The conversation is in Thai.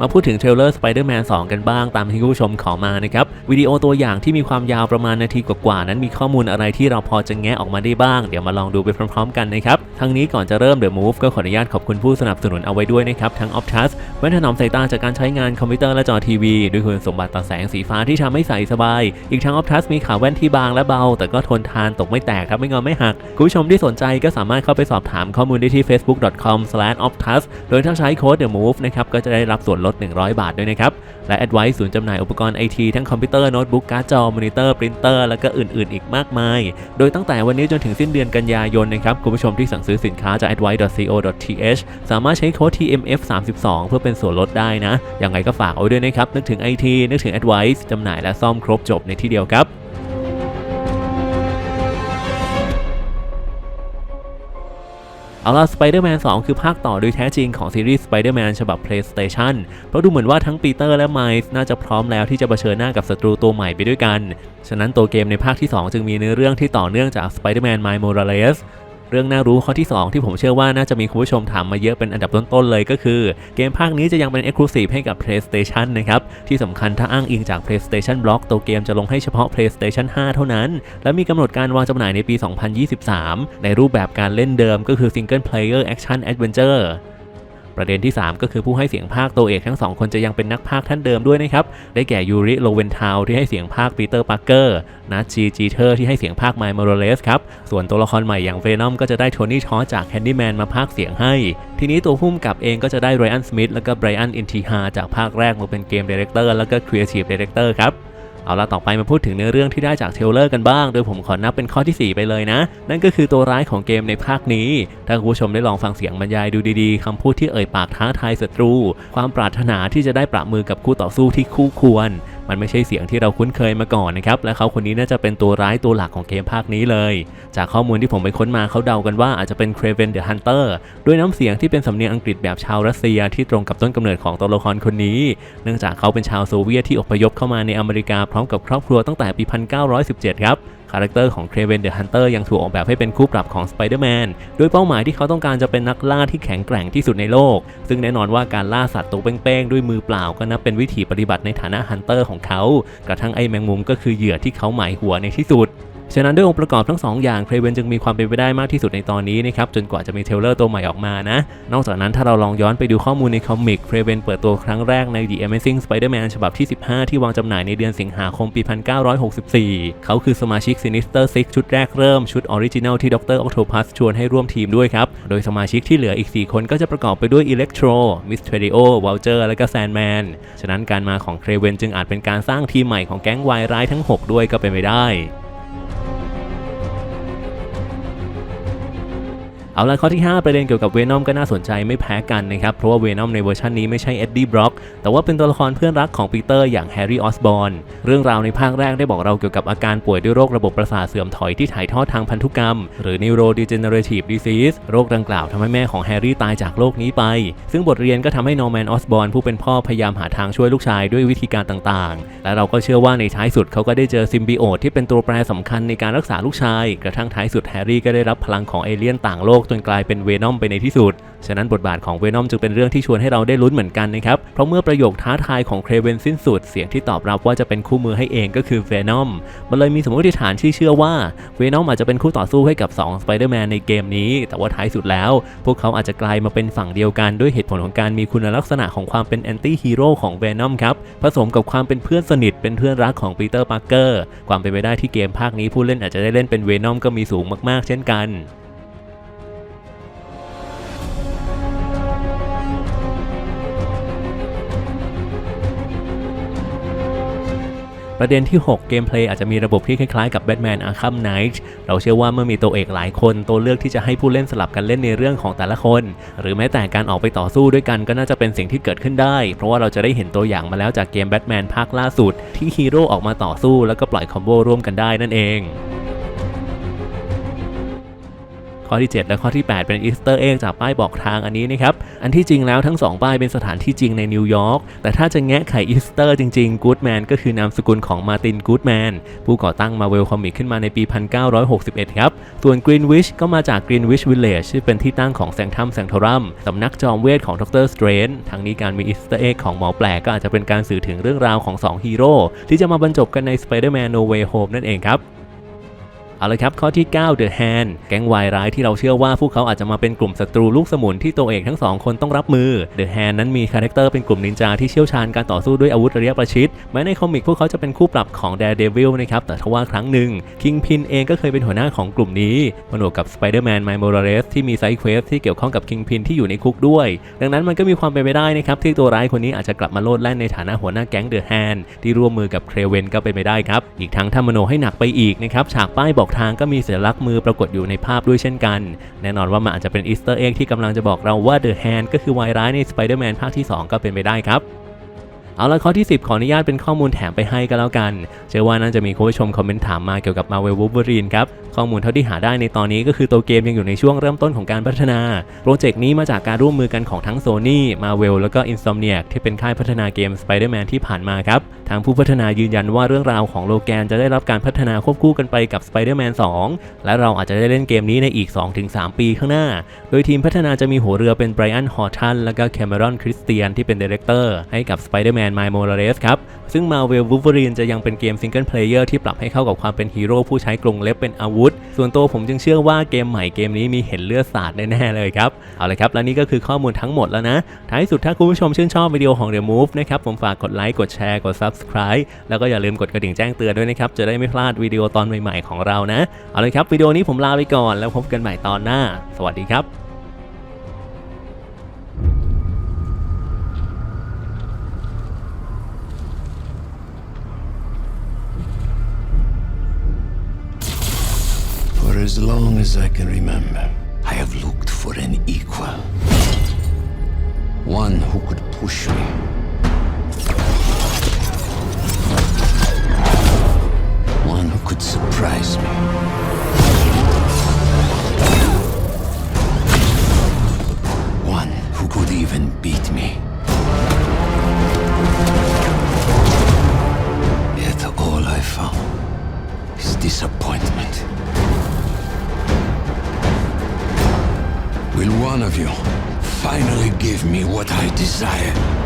มาพูดถึงเทรลเลอร์ Spider-Man 2 กันบ้างตามที่คุณผู้ชมขอมานะครับ วิดีโอตัวอย่างที่มีความยาวประมาณนาทีกว่าๆนั้นมีข้อมูลอะไรที่เราพอจะแงะออกมาได้บ้าง เดี๋ยวมาลองดูไปพร้อมๆกันนะครับ ทั้งนี้ก่อนจะเริ่ม The Move ก็ขออนุญาตขอบคุณผู้สนับสนุนเอาไว้ด้วยนะครับ ทั้ง Optus แว่นถนอมสายตาจากการใช้งานคอมพิวเตอร์และจอทีวีด้วยคุณสมบัติต่อแสงสีฟ้าที่ทำให้ใส่สบาย อีกทั้ง Optus มีขาแว่นที่บางและเบา แต่ก็ทนทานตกไม่แตกครับไม่งอไม่หักคุณผู้ชมที่สนใจก็สามารถเข้าไปสอบถามข้อมูลได้ที่ facebook.com/optus โดยถ้าใช้โค้ด The Move นะครับก็จะได้รับส่วนลด 100 บาทด้วยนะครับ และ Advice ศูนย์จำหน่ายอุปกรณ์ไอทีทั้งคอมพิวเตอร์ โน้ตบุ๊ก การ์ดจอ มอนิเตอร์ ปรินเตอร์ แล้วก็อื่น ๆ อีกมากมาย โดยตั้งแต่วันนี้จนถึงสิ้นเดือนกันยายนนะครับ คุณผู้ชมที่สั่งซื้อสินค้าจาก advice.co.th สามารถใช้โค้ด TMF32 เพื่อเป็นส่วนลดได้นะ ยังไงก็ฝากเอาไว้ด้วยนะครับ นึกถึง IT นึกถึง Advice จำหน่ายและซ่อมครบจบในที่เดียวครับ เอาล่ะ Spider-Man 2 คือภาคต่อโดยแท้จริงของซีรีส์ Spider-Man ฉบับ PlayStation เพราะดูเหมือนว่าทั้งปีเตอร์และไมล์น่าจะพร้อมแล้วที่จะเผชิญหน้ากับศัตรูตัวใหม่ไปด้วยกัน ฉะนั้นตัวเกมในภาคที่ 2 จึงมีเนื้อเรื่องที่ต่อเนื่องจาก Spider-Man Miles Morales เรื่องน่ารู้ข้อที่ 2 ที่ผมเชื่อว่าน่าจะมีคุณผู้ชมถามมาเยอะเป็นอันดับต้นๆเลยก็คือ เกมภาคนี้จะยังเป็น Exclusive ให้กับ PlayStation นะครับ ที่สำคัญถ้าอ้างอิงจาก PlayStation Blog ตัวเกมจะลงให้เฉพาะ PlayStation 5 เท่านั้น และมีกำหนดการวางจำหน่ายในปี 2023 ในรูปแบบการเล่นเดิมก็คือ Single Player Action Adventure ประเด็นที่ 3 ก็คือผู้ให้เสียงภาคตัวเอกทั้งสองคนจะยังเป็นนักภาคท่านเดิมด้วยนะครับ ได้แก่ยูริโลเวนทาวที่ให้เสียงภาคปีเตอร์ปาร์เกอร์นัทจีจีเทอร์ที่ให้เสียงภาคไมล์มอร์เลสครับ ส่วนตัวละครใหม่อย่างเวนอมก็จะได้โทนี่ทอจากแคนดี้แมนมาภาคเสียงให้ ทีนี้ตัวพุ่มกับเองก็จะได้ไรอันสมิธแล้วก็ไบรอันอินทีฮาจากภาคแรกมาเป็นเกมดีเรคเตอร์แล้วก็ครีเอทีฟดีเรคเตอร์ครับ เอาละต่อไปมาพูดถึงเนื้อเรื่องที่ได้จากเทเลอร์กันบ้าง โดยผมขอนับเป็นข้อที่ 4 ไปเลยนะ นั่นก็คือตัวร้ายของเกมในภาคนี้ ถ้าคุณผู้ชมได้ลองฟังเสียงบรรยายดูดีๆคำพูดที่เอ่ยปากท้าทายศัตรู ความปรารถนาที่จะได้ปรับมือกับคู่ต่อสู้ที่คู่ควร มันไม่ใช่เสียงที่เราคุ้นเคยมาก่อนนะครับ และเขาคนนี้น่าจะเป็นตัวร้ายตัวหลักของเกมภาคนี้เลย จากข้อมูลที่ผมไปค้นมาเขาเดากันว่าอาจจะเป็นเครเวนเดอะฮันเตอร์ด้วยน้ำเสียงที่เป็นสำเนียงอังกฤษแบบชาวรัสเซียที่ตรงกับต้นกำเนิดของตัวละครคนนี้ เนื่องจากเขาเป็นชาวโซเวียตที่อพยพเข้ามาในอเมริกาพร้อมกับครอบครัวตั้งแต่ปี 1917 ครับคาแรคเตอร์ของเทรเวนเดอะฮันเตอร์ยังถูกออกแบบให้เป็นคู่ปรับของ Spider-Man โดยเป้าหมายที่เขาต้องการจะเป็นนักล่าที่แข็งแกร่งที่สุดในโลก ซึ่งแน่นอนว่าการล่าสัตว์ตัวเป้งๆ ด้วยมือเปล่าก็นับเป็นวิธีปฏิบัติในฐานะฮันเตอร์ของเขา กระทั่งไอ้แมงมุมก็คือเหยื่อที่เขาหมายหัวในที่สุด ฉะนั้นด้วยองค์ประกอบทั้งสองอย่างเครเวนจึงมีความเป็นไปได้มากที่สุดในตอนนี้นะครับจนกว่าจะมีเทลเลอร์ตัวใหม่ออกมานะนอกจากนั้นถ้าเราลองย้อนไปดูข้อมูลในคอมิกเครเวนเปิดตัวครั้งแรกใน The Amazing Spider-Man ฉบับที่ 15 ที่วางจำหน่ายในเดือนสิงหาคมปี 1964 เขาคือสมาชิก Sinister Six ชุดแรกเริ่มชุดออริจินัลที่ดร Octopus ชวนให้ร่วมทีมด้วยครับ โดยสมาชิกที่เหลืออีก 4 คนก็จะประกอบไปด้วย Electro, Mysterio, Vulture และก็ Sandman ฉะนั้นการมาของเครเวนจึงอาจเป็นการสร้างทีมใหม่ของแก๊งวายร้ายทั้ง 6 ด้วยก็เป็นไปได้ เอาละข้อที่ 5 ประเด็นเกี่ยวกับเวนอมก็น่าสนใจไม่แพ้กันนะครับ เพราะว่าเวนอมในเวอร์ชันนี้ไม่ใช่เอ็ดดี้บล็อกแต่ว่าเป็นตัวละครเพื่อนรักของปีเตอร์อย่างแฮร์รี่ออสบอนเรื่องราวในภาคแรกได้บอกเราเกี่ยวกับอาการป่วยด้วยโรคระบบประสาทเสื่อมถอยที่ถ่ายทอดทางพันธุกรรม หรือ neurodegenerative disease โรคดังกล่าวทำให้แม่ของแฮร์รี่ตายจากโลกนี้ไป ซึ่งบทเรียนก็ทำให้นอร์แมนออสบอนผู้เป็นพ่อพยายามหาทางช่วยลูกชายด้วยวิธีการต่างๆ และเราก็เชื่อว่าในท้ายสุดเขาก็ได้เจอซิมบิโอตที่เป็นตัวแปรสำคัญในการรักษาลูกชาย กระทั่งท้ายสุดแฮร์รี่ก็ได้รับพลังของเอเลี่ยนต่างโลกจนกลายเป็นเวนอมไปในที่สุด ฉะนั้นบทบาทของเวนอมจึงเป็นเรื่องที่ชวนให้เราได้ลุ้นเหมือนกันนะครับ เพราะเมื่อประโยคท้าทายของเครเวนสิ้นสุด เสียงที่ตอบรับว่าจะเป็นคู่มือให้เองก็คือเวนอม มันเลยมีสมมติฐานที่เชื่อว่าเวนอมอาจจะเป็นคู่ต่อสู้ให้กับ2 Spider-Man ในเกมนี้ แต่ว่าท้ายสุดแล้ว พวกเขาอาจจะกลายมาเป็นฝั่งเดียวกันด้วยเหตุผลของการมีคุณลักษณะของความเป็นแอนตี้ฮีโร่ของเวนอมครับ ผสมกับความเป็นเพื่อนสนิทเป็นเพื่อนรักของปีเตอร์ ปาร์เกอร์ ความเป็นไปได้ที่เกมภาคนี้ผู้เล่นอาจจะได้เล่นเป็นเวนอมก็มีสูงมากๆ เช่นกัน ประเด็นที่ 6 เกมเพลย์อาจจะมีระบบที่คล้ายๆกับ Batman Arkham Knight เราเชื่อว่าเมื่อมีตัวเอกหลายคน ตัวเลือกที่จะให้ผู้เล่นสลับกันเล่นในเรื่องของแต่ละคน หรือแม้แต่การออกไปต่อสู้ด้วยกันก็น่าจะเป็นสิ่งที่เกิดขึ้นได้ เพราะว่าเราจะได้เห็นตัวอย่างมาแล้วจากเกม Batman ภาคล่าสุด ที่ฮีโร่ออกมาต่อสู้แล้วก็ปล่อยคอมโบร่วมกันได้นั่นเอง ข้อที่ 7 และข้อที่ 8 เป็นอีสเตอร์เอ็กจากป้ายบอกทางอันนี้นะครับ อันที่จริงแล้วทั้ง 2 ป้ายเป็นสถานที่จริงในนิวยอร์ก แต่ถ้าจะแงะไขอีสเตอร์จริงๆกู๊ดแมนก็คือนามสกุลของมาตินกู๊ดแมนผู้ก่อตั้งมาเวลคอมิกขึ้นมาในปี 1961 ครับ ส่วนกรีนวิชก็มาจากกรีนวิชวิลเลจที่เป็นที่ตั้งของแซงทัมแซงทรัมสำนักจอมเวทของดรสเตรนทั้งนี้การมีอีสเตอร์เอ็กของหมอแปลกก็อาจจะเป็นการสื่อถึงเรื่องราวของสองฮีโร่ที่จะมาบรรจบกันใน Spider-Man No Way Home นั่นเองครับ เอาละครับข้อที่ 9 The Hand แก๊งวายร้ายที่เราเชื่อว่าพวกเขาอาจจะมาเป็นกลุ่มศัตรูลูกสมุนที่ตัวเอกทั้งสองคนต้องรับมือ The Hand นั้นมีคาแรคเตอร์เป็นกลุ่มนินจาที่เชี่ยวชาญการต่อสู้ด้วยอาวุธระยะประชิด แม้ในคอมิกพวกเขาจะเป็นคู่ปรับของ Daredevil นะครับ แต่ทว่าครั้งหนึ่ง Kingpin เองก็เคยเป็นหัวหน้าของกลุ่มนี้ผนวกกับ Spider-Man Miles Morales ที่มีไซด์เควสที่เกี่ยวข้องกับ Kingpin ที่อยู่ในคุกด้วย ดังนั้นมันก็มีความเป็นไปได้นะครับที่ตัวร้ายคนนี้อาจจะกลับมาโลดแล่นในฐานะหัวหน้าแก๊ง The Hand ที่ร่วมมือกับเครเวนก็เป็นไปได้ครับอีกทั้งถ้ามโนให้หนักไปอีกนะครับฉากป้ายบอกทางก็มีสัญลักษณ์มือปรากฏอยู่ในภาพด้วยเช่นกัน แน่นอนว่ามันอาจจะเป็นอีสเตอร์เอ็กที่กำลังจะบอกเราว่า The Hand ก็คือวายร้ายใน Spider-Man ภาคที่ 2 ก็เป็นไปได้ครับ เอาละข้อที่ 10 ขออนุญาตเป็นข้อมูลแถมไปให้ก็แล้วกัน เชื่อว่าน่าจะมีคุณผู้ชมคอมเมนต์ถามมาเกี่ยวกับ Marvel Wolverine ครับ ข้อมูลเท่าที่หาได้ในตอนนี้ก็คือตัวเกมยังอยู่ในช่วงเริ่มต้นของการพัฒนา โปรเจกต์นี้มาจากการร่วมมือกันของทั้ง Sony, Marvel แล้วก็ Insomniac ที่เป็นค่ายพัฒนาเกม Spider-Man ที่ผ่านมาครับ ทางผู้พัฒนายืนยันว่าเรื่องราวของโลแกนจะได้รับการพัฒนาควบคู่กันไปกับ Spider-Man 2 และเราอาจจะได้เล่นเกมนี้ในอีก 2-3 ปีข้างหน้า โดยทีมพัฒนาจะมีหัวเรือเป็นไบรอัน ฮอร์ทัน และก็แคมเมรอน คริสเตียนที่เป็นดีเรคเตอร์ให้กับ Spider-Man Miles Morales ครับซึ่ง Marvel Wolverine จะยังเป็นเกมซิงเกิลเพลเยอร์ที่ปรับให้เข้ากับความเป็นฮีโร่ผู้ใช้กรงเล็บเป็นอาวุธ ส่วนตัวผมจึงเชื่อว่าเกมใหม่เกมนี้มีเห็นเลือดสาดแน่ๆเลยครับ เอาละครับ และนี่ก็คือข้อมูลทั้งหมดแล้วนะ ท้ายสุดถ้าคุณผู้ชมชื่นชอบวิดีโอของ The Move นะครับ ผมฝากกดไลค์ กดแชร์ กด Subscribe แล้วก็อย่าลืมกดกระดิ่งแจ้งเตือนด้วยนะครับ จะได้ไม่พลาดวิดีโอตอนใหม่ๆของเรานะ เอาเลยครับวิดีโอนี้ผมลาไปก่อนแล้วพบกันใหม่ตอนหน้า สวัสดีครับ as long as I can remember, I have looked for an equal. One who could push me. One who could surprise me. One who could even beat me. Yet all I found is disappointment. Will one of you finally give me what I desire?